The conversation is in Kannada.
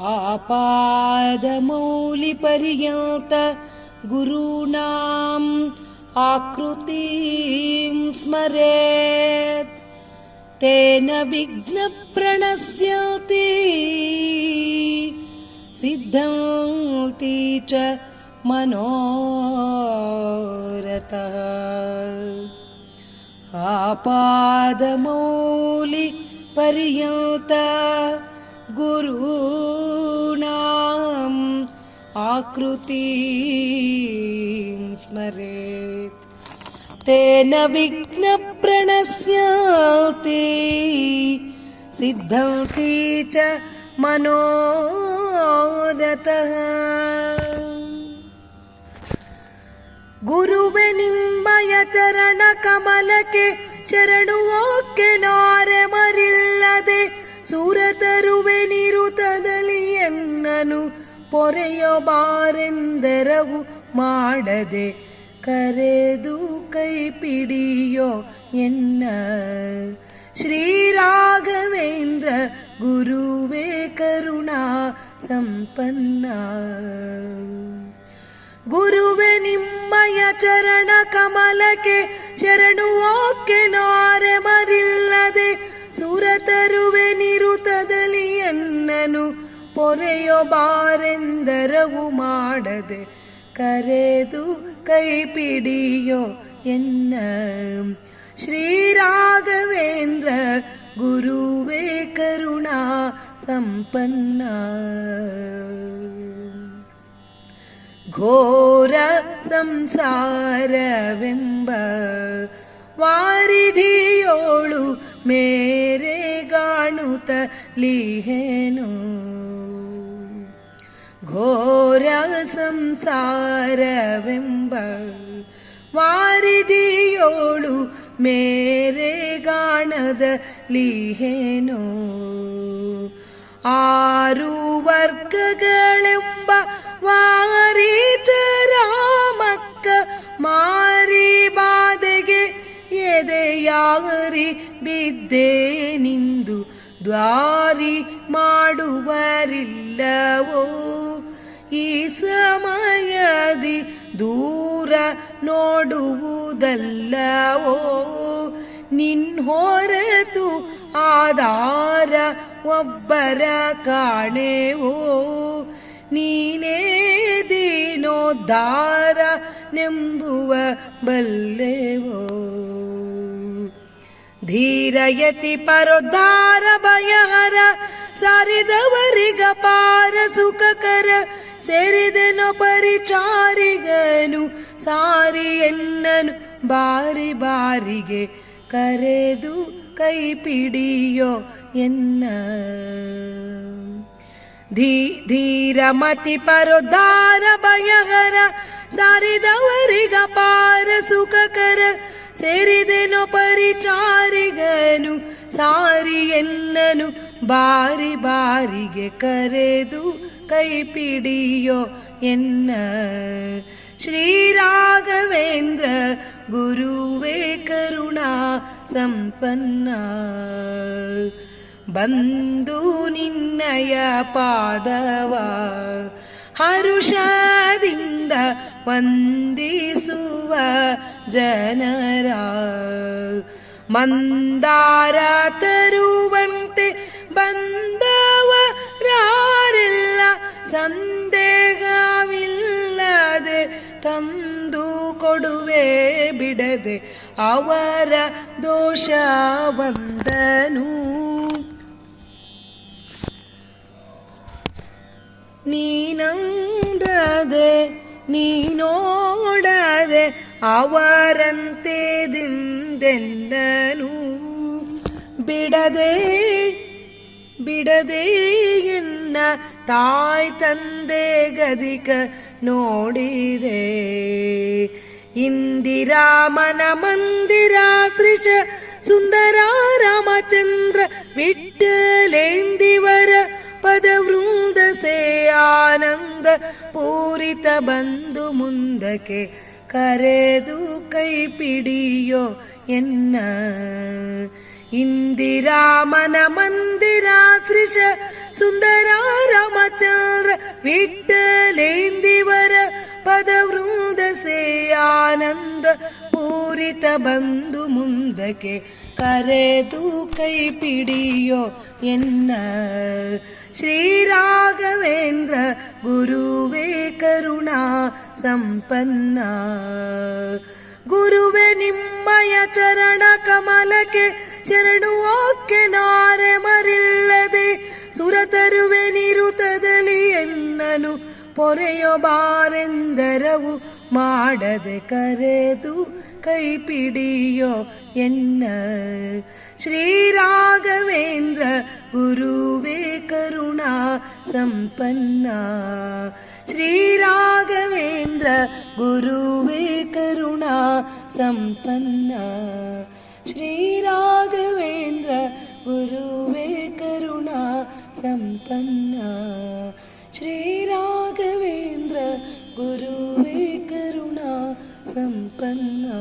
आपादमौलिपर्यन्त गुरूणाम् आकृतिं स्मरेत्। तेन विघ्नप्रणश्यति सिद्धन्ति च मनोरथः। आपादमौलिपर्यन्त गुरूणाम् आकृति स्मरेत्। तेन विघ्नप्रणस्याति सिद्धौति च मनोरतः गुरुवे निम्बय चरणकमलके चरणो वाक्य ಓಕೆ ತರುವೆ ನಿರುತದಲಿಯನ್ನನು ಪೊರೆಯಬಾರೆಂದರವು ಮಾಡದೆ, ಕರೆದು ಕೈ ಪಿಡಿಯೋ ಎನ್ನ. ಶ್ರೀರಾಘವೇಂದ್ರ, ಗುರುವೇ ಕರುಣಾ ಸಂಪನ್ನ. ಗುರುವೆ ನಿಮ್ಮಯ ಚರಣ ಕಮಲಕ್ಕೆ ಶರಣು, ಓಕೆ ನಾರೆ ಮರಿಲ್ಲದೆ ಸುರತರುವೆ ನಿರುತದಲ್ಲಿ ಎನ್ನನು ಪೊರೆಯೊಬಾರೆಂದರವು ಮಾಡದೆ ಕರೆದು ಕೈ ಪಿಡಿಯೋ ಎನ್ನ ಶ್ರೀರಾಘವೇಂದ್ರ ಗುರುವೇ ಕರುಣಾ ಸಂಪನ್ನ ಘೋರ ಸಂಸಾರವೆಂಬ ವಾರಿಧಿಯೋಳು ಮೇರೆಗಾಣುತ್ತ ಲಿಹೇನು ಘೋರ ಸಂಸಾರವೆಂಬ ವಾರಿಧಿಯೋಳು ಮೇರೆಗಾಣದ ಲಿಹೇನು ಆರು ವರ್ಗಗಳೆಂಬ ವಾರಿಚರಾಮಕ್ಕ ಮಾರಿ ಬಾಧೆಗೆ ಎದೆಯಾರಿ ಬಿದ್ದೆ ನಿಂದು ದ್ವಾರಿ ಮಾಡುವರಿಲ್ಲವೋ? ಈ ಸಮಯದಿ ದೂರ ನೋಡುವುದಲ್ಲವೋ? ನಿನ್ ಹೊರತು ಆಧಾರ ಒಬ್ಬರ ಕಾಣೆವೋ? ನೀನೇ ದೀನೋದ್ಧಾರ ನೆಂಬುವ ಬಲ್ಲೆವೋ? ಧೀರಯತಿ ಪರೋದ್ಧಾರ ಭಯಹರ, ಸಾರಿದವರಿಗ ಪಾರ ಸುಖಕರ, ಸೇರಿದೆನೋ ಪರಿಚಾರಿಗನು, ಸಾರಿ ಎನ್ನನು ಬಾರಿ ಬಾರಿಗೆ, ಕರೆದು ಕೈ ಪಿಡಿಯೋ ಎನ್ನ. ಧೀ ಧೀರ ಮತಿ ಪರೋದ್ಧಾರ ಭಯಹರ, ಸಾರಿದವರಿಗ ಪಾರ ಸುಖಕರ ಸೇರಿದೆನೋ ಪರಿಚಾರಿಗನು, ಸಾರಿ ಎನ್ನನು, ಬಾರಿ ಬಾರಿಗೆ ಕರೆದು ಕೈಪಿಡಿಯೋ ಎನ್ನ. ಶ್ರೀರಾಘವೇಂದ್ರ, ಗುರುವೇ ಕರುಣಾ ಸಂಪನ್ನ. ಬಂದು ನಿನ್ನಯ ಪಾದವ, ಹರುಷದಿಂದ ವಂದಿಸುವ ಜನರ ಮಂದಾರ ತರುವಂತೆ ಬಂದವರಾರೆಲ್ಲ ಸಂದೇಹವಿಲ್ಲದೆ ತಂದು ಕೊಡುವೆ ಬಿಡದೆ ಅವರ ದೋಷ ಬಂದನು ನೀನಂದದೆ ನೀನೋಡದೆ ಅವರಂತೆ ದಿಂದೆನ್ನನು ಬಿಡದೆ ಬಿಡದೆ ಎನ್ನ ತಾಯ್ ತಂದೆ ಗದಿಕ ನೋಡಿದೆ ಇಂದಿರಾಮನ ಮಂದಿರ ಶ್ರೀಶ ಸುಂದರ ರಾಮಚಂದ್ರ ವಿಠ್ಠಲೇಂದಿವರ ಪದವೃಂದ ಸೇ ಆನಂದ ಪೂರಿತ ಬಂದು ಮುಂದಕ್ಕೆ ಕರೆದು ಕೈ ಪಿಡಿಯೋ ಎನ್ನ ಇಂದಿರಾಮನ ಮಂದಿರ ಶ್ರೀಶ ಸುಂದರ ರಾಮಚಂದ್ರ ವಿಠಲೇಂದಿವರ ಪದವೃಂದ ಸೇ ಆನಂದ ಪೂರಿತ ಬಂದು ಮುಂದಕ್ಕೆ ಕರೆದು ಕೈ ಪಿಡಿಯೋ ಎನ್ನ ಶ್ರೀ ರಾಘವೇಂದ್ರ ಗುರುವೇ ಕರುಣಾ ಸಂಪನ್ನ. ಗುರುವೆ ನಿಮ್ಮಯ ಚರಣ ಕಮಲಕ್ಕೆ ಶರಣು, ಓಕೆ ನಾರೆ ಮರಿಲ್ಲದೆ ಸುರತರುವೆ ನಿರುತದಲ್ಲಿ ಎನ್ನನು. ಪೊರೆಯೊಬಾರೆಂದರವು ಮಾಡದೆ ಕರೆದು ಕೈ ಪಿಡಿಯೋ ಎನ್ನ ಶ್ರೀ ರಾಘವೇಂದ್ರ ಗುರುವೇ ಕರುಣಾ ಸಂಪನ್ನ ಶ್ರೀ ರಾಘವೇಂದ್ರ ಗುರುವೇ ಕರುಣಾ ಸಂಪನ್ನ ಶ್ರೀ ರಾಘವೇಂದ್ರ ಗುರುವೇ ಕರುಣಾ ಸಂಪನ್ನ गुरुवे करुणा सम्पन्ना